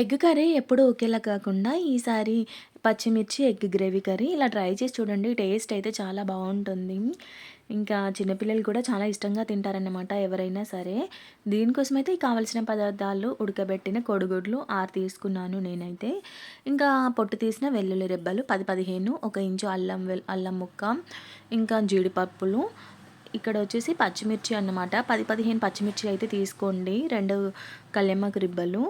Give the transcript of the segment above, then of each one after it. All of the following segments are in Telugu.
ఎగ్ కర్రీ ఎప్పుడూ ఒకేలా కాకుండా ఈసారి పచ్చిమిర్చి ఎగ్ గ్రేవీ కర్రీ ఇలా ట్రై చేసి చూడండి. టేస్ట్ అయితే చాలా బాగుంటుంది. ఇంకా చిన్నపిల్లలు కూడా చాలా ఇష్టంగా తింటారన్నమాట ఎవరైనా సరే. దీనికోసం అయితే కావాల్సిన పదార్థాలు ఉడకబెట్టిన కొడుగుడ్లు ఆరు తీసుకున్నాను నేనైతే. ఇంకా పొట్టు తీసిన వెల్లుల్లి రెబ్బలు పది పదిహేను ఒక ఇంచు అల్లం వెల్ అల్లం ముక్క ఇంకా జీడిపప్పులు. ఇక్కడ వచ్చేసి పచ్చిమిర్చి అన్నమాట. పది పదిహేను పచ్చిమిర్చి అయితే తీసుకోండి. రెండు కళ్యమ్మకు రిబ్బలు.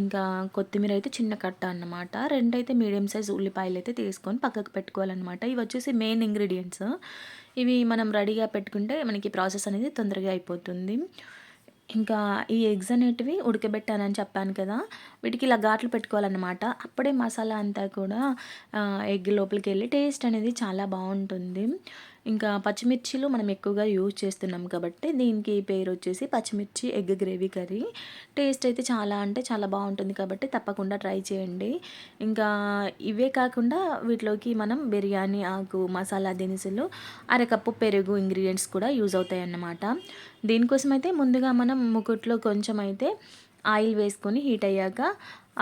ఇంకా కొత్తిమీర అయితే చిన్న కట్ట అన్నమాట. రెండైతే మీడియం సైజ్ ఉల్లిపాయలు అయితే తీసుకొని పక్కకు పెట్టుకోవాలన్నమాట. ఇవి వచ్చేసి మెయిన్ ఇంగ్రీడియంట్స్. ఇవి మనం రెడీగా పెట్టుకుంటే మనకి ప్రాసెస్ అనేది తొందరగా అయిపోతుంది. ఇంకా ఈ ఎగ్స్ అనేటివి ఉడకబెట్టానని చెప్పాను కదా వీటికి ఇలా ఘాట్లు పెట్టుకోవాలన్నమాట. అప్పుడే మసాలా అంతా కూడా ఎగ్ లోపలికి వెళ్ళి టేస్ట్ అనేది చాలా బాగుంటుంది. ఇంకా పచ్చిమిర్చిలు మనం ఎక్కువగా యూజ్ చేస్తున్నాం కాబట్టి దీనికి పేరు వచ్చేసి పచ్చిమిర్చి ఎగ్ గ్రేవీ కర్రీ. టేస్ట్ అయితే చాలా అంటే చాలా బాగుంటుంది కాబట్టి తప్పకుండా ట్రై చేయండి. ఇంకా ఇవే కాకుండా వీటిలోకి మనం బిర్యానీ ఆకు మసాలా దినుసులు అరకప్పు పెరుగు ఇంగ్రీడియంట్స్ కూడా యూజ్ అవుతాయి అన్నమాట దీనికోసం అయితే ముందుగా మనం ముకుట్లో కొంచెం అయితే ఆయిల్ వేసుకొని హీట్ అయ్యాక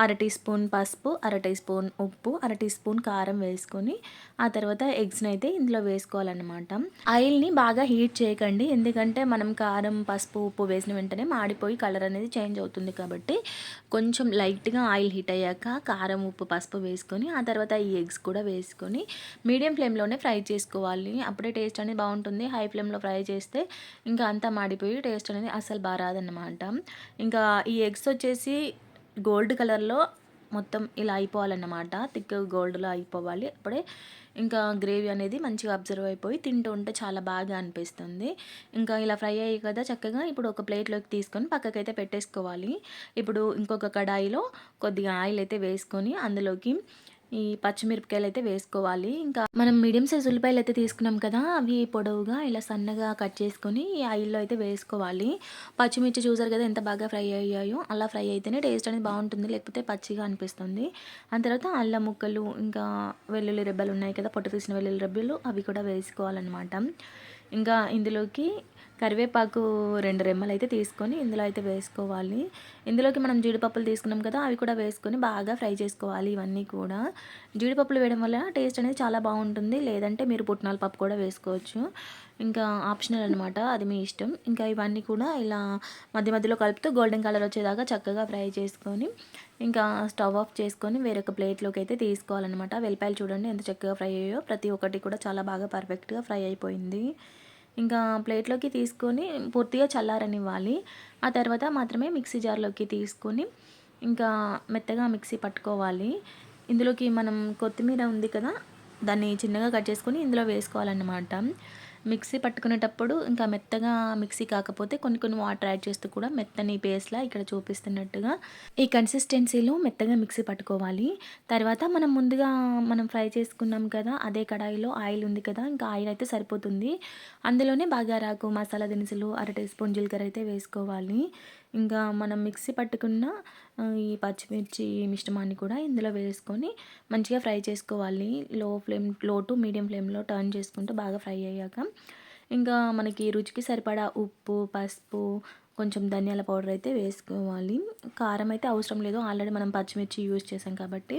అర టీ స్పూన్ పసుపు అర టీ స్పూన్ ఉప్పు అర టీ స్పూన్ కారం వేసుకొని ఆ తర్వాత ఎగ్స్ని అయితే ఇందులో వేసుకోవాలన్నమాట. ఆయిల్ని బాగా హీట్ చేయకండి. ఎందుకంటే మనం కారం పసుపు ఉప్పు వేసిన వెంటనే మాడిపోయి కలర్ అనేది చేంజ్ అవుతుంది కాబట్టి కొంచెం లైట్గా ఆయిల్ హీట్ అయ్యాక కారం ఉప్పు పసుపు వేసుకొని ఆ తర్వాత ఈ ఎగ్స్ కూడా వేసుకొని మీడియం ఫ్లేమ్లోనే ఫ్రై చేసుకోవాలి. అప్పుడే టేస్ట్ అనేది బాగుంటుంది. హై ఫ్లేమ్లో ఫ్రై చేస్తే ఇంకా అంతా మాడిపోయి టేస్ట్ అనేది అసలు బాగా రాదన్నమాట ఇంకా ఈ ఎగ్స్ వచ్చేసి గోల్డ్ కలర్లో మొత్తం ఇలా అయిపోవాలన్నమాట. థిక్ గోల్డ్లో అయిపోవాలి. అప్పుడే ఇంకా గ్రేవీ అనేది మంచిగా అబ్జర్వ్ అయిపోయి తింటూ ఉంటే చాలా బాగా అనిపిస్తుంది. ఇంకా ఇలా ఫ్రై అయ్యి కదా చక్కగా ఇప్పుడు ఒక ప్లేట్లోకి తీసుకొని పక్కకైతే పెట్టేసుకోవాలి. ఇప్పుడు ఇంకొక కడాయిలో కొద్దిగా ఆయిల్ అయితే వేసుకొని అందులోకి ఈ పచ్చిమిరపకాయలు అయితే వేసుకోవాలి. ఇంకా మనం మీడియం సైజ్ ఉల్లిపాయలు అయితే తీసుకున్నాం కదా అవి పొడవుగా ఇలా సన్నగా కట్ చేసుకొని ఈ ఆయిల్లో అయితే వేసుకోవాలి. పచ్చిమిర్చి చూసారు కదా ఎంత బాగా ఫ్రై అయ్యాయో అలా ఫ్రై అయితేనే టేస్ట్ అనేది బాగుంటుంది లేకపోతే పచ్చిగా అనిపిస్తుంది. ఆ తర్వాత అల్లం ముక్కలు ఇంకా వెల్లుల్లి రెబ్బలు ఉన్నాయి కదా పొట్టు తీసిన వెల్లుల్లి రెబ్బలు అవి కూడా వేసుకోవాలన్నమాట. ఇంకా ఇందులోకి కరివేపాకు రెండు రెమ్మలు అయితే తీసుకొని ఇందులో అయితే వేసుకోవాలి. ఇందులోకి మనం జీడిపప్పులు తీసుకున్నాం కదా అవి కూడా వేసుకొని బాగా ఫ్రై చేసుకోవాలి ఇవన్నీ కూడా. జీడిపప్పులు వేయడం వల్ల టేస్ట్ అనేది చాలా బాగుంటుంది. లేదంటే మీరు పుట్నాల పప్పు కూడా వేసుకోవచ్చు. ఇంకా ఆప్షనల్ అనమాట అది మీ ఇష్టం. ఇంకా ఇవన్నీ కూడా ఇలా మధ్య మధ్యలో కలుపుతూ గోల్డెన్ కలర్ వచ్చేదాకా చక్కగా ఫ్రై చేసుకొని ఇంకా స్టవ్ ఆఫ్ చేసుకొని వేరొక ప్లేట్లోకి అయితే తీసుకోవాలన్నమాట. వెల్లిపాయలు చూడండి ఎంత చక్కగా ఫ్రై అయ్యో ప్రతి ఒక్కటి కూడా చాలా బాగా పర్ఫెక్ట్గా ఫ్రై అయిపోయింది. ఇంకా ప్లేట్లోకి తీసుకొని పూర్తిగా చల్లారనివ్వాలి. ఆ తర్వాత మాత్రమే మిక్సీ జార్లోకి తీసుకొని ఇంకా మెత్తగా మిక్సీ పట్టుకోవాలి. ఇందులోకి మనం కొత్తిమీర ఉంది కదా దాన్ని చిన్నగా కట్ చేసుకొని ఇందులో వేసుకోవాలన్నమాట. మిక్సీ పట్టుకునేటప్పుడు ఇంకా మెత్తగా మిక్సీ కాకపోతే కొన్ని కొన్ని వాటర్ యాడ్ చేస్తూ కూడా మెత్తని పేస్ట్లా ఇక్కడ చూపిస్తున్నట్టుగా ఈ కన్సిస్టెన్సీలో మెత్తగా మిక్సీ పట్టుకోవాలి. తర్వాత మనం ముందుగా మనం ఫ్రై చేసుకున్నాం కదా అదే కడాయిలో ఆయిల్ ఉంది కదా ఇంకా ఆయిల్ అయితే సరిపోతుంది. అందులోనే రాకు మసాలా దినుసులు అర టీ స్పూన్ జీలకర్ర అయితే వేసుకోవాలి. ఇంకా మనం మిక్సీ పట్టుకున్న ఈ పచ్చిమిర్చి మిశ్రమాన్ని కూడా ఇందులో వేసుకొని మంచిగా ఫ్రై చేసుకోవాలి. లో ఫ్లేమ్లో టు మీడియం ఫ్లేమ్లో టర్న్ చేసుకుంటూ బాగా ఫ్రై అయ్యాక ఇంకా మనకి రుచికి సరిపడా ఉప్పు పసుపు కొంచెం ధనియాల పౌడర్ అయితే వేసుకోవాలి. కారం అయితే అవసరం లేదు. ఆల్రెడీ మనం పచ్చిమిర్చి యూజ్ చేసాం కాబట్టి.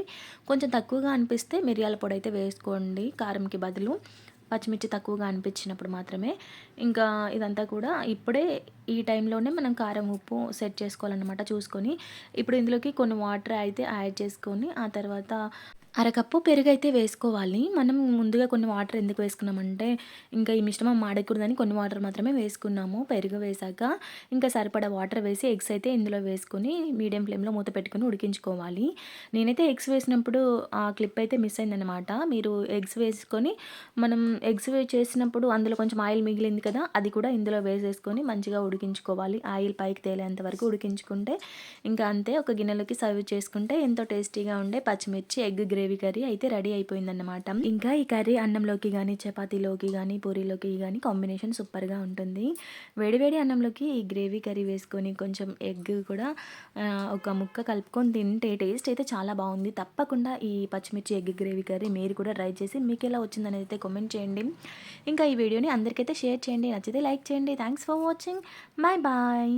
కొంచెం తక్కువగా అనిపిస్తే మిరియాల పొడి అయితే వేసుకోండి. కారంకి బదులు పచ్చిమిర్చి తక్కువగా అనిపించినప్పుడు మాత్రమే. ఇంకా ఇదంతా కూడా ఇప్పుడే ఈ టైంలోనే మనం కారం ఉప్పు సెట్ చేసుకోవాలన్నమాట చూసుకొని. ఇప్పుడు ఇందులోకి కొన్ని వాటర్ అయితే యాడ్ చేసుకొని ఆ తర్వాత అరకప్పు పెరుగు అయితే వేసుకోవాలి. మనం ముందుగా కొన్ని వాటర్ ఎందుకు వేసుకున్నామంటే ఇంకా ఈ మిశ్రమం మాడకూడదని కొన్ని వాటర్ మాత్రమే వేసుకున్నాము. పెరుగు వేసాక ఇంకా సరిపడా వాటర్ వేసి ఎగ్స్ అయితే ఇందులో వేసుకొని మీడియం ఫ్లేమ్లో మూత పెట్టుకుని ఉడికించుకోవాలి. నేనైతే ఎగ్స్ వేసినప్పుడు ఆ క్లిప్ అయితే మిస్ అయిందనమాట మీరు ఎగ్స్ వేసుకొని మనం ఎగ్స్ చేసినప్పుడు అందులో కొంచెం ఆయిల్ మిగిలింది కదా అది కూడా ఇందులో వేసేసుకొని మంచిగా ఉడికించుకోవాలి. ఆయిల్ పైకి తేలేంత వరకు ఉడికించుకుంటే ఇంకా అంతే ఒక గిన్నెలోకి సర్వ్ చేసుకుంటే ఎంతో టేస్టీగా ఉండే పచ్చిమిర్చి ఎగ్ గ్రేవీ గ్రేవీ కర్రీ అయితే రెడీ అయిపోయిందన్నమాట. ఇంకా ఈ కర్రీ అన్నంలోకి కానీ చపాతీలోకి కానీ పూరీలోకి కానీ కాంబినేషన్ సూపర్గా ఉంటుంది. వేడివేడి అన్నంలోకి ఈ గ్రేవీ కర్రీ వేసుకొని కొంచెం ఎగ్ కూడా ఒక ముక్క కలుపుకొని తింటే టేస్ట్ అయితే చాలా బాగుంది. తప్పకుండా ఈ పచ్చిమిర్చి ఎగ్ గ్రేవీ కర్రీ మీరు కూడా ట్రై చేసి మీకు ఎలా వచ్చిందనేది అయితే కామెంట్ చేయండి. ఇంకా ఈ వీడియోని అందరికైతే షేర్ చేయండి. నచ్చితే లైక్ చేయండి. Thanks for watching bye bye